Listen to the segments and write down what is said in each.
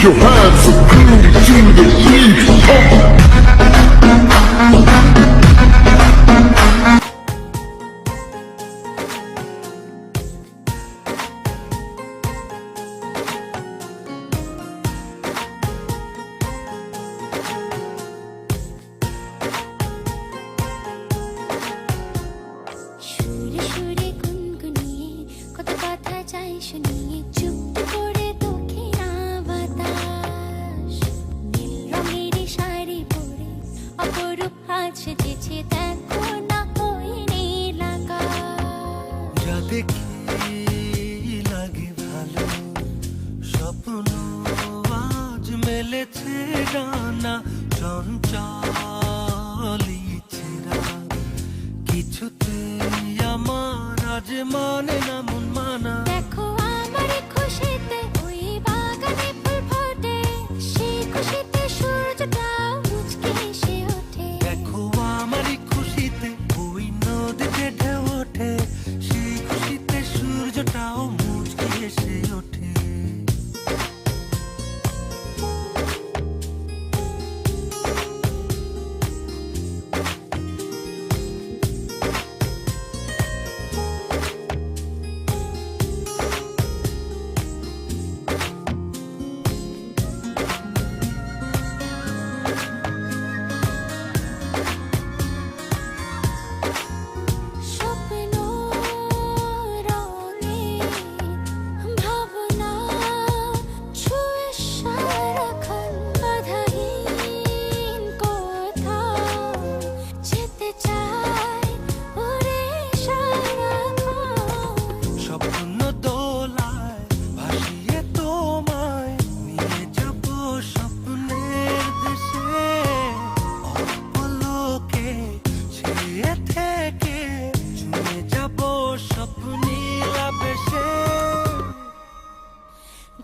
Your hands ভাবতে কি লাগে ভালো? স্বপ্ন আজ মেলেছে ডানা চঞ্চলিছে কিছুতে আমার আজ মানে না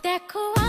দেখো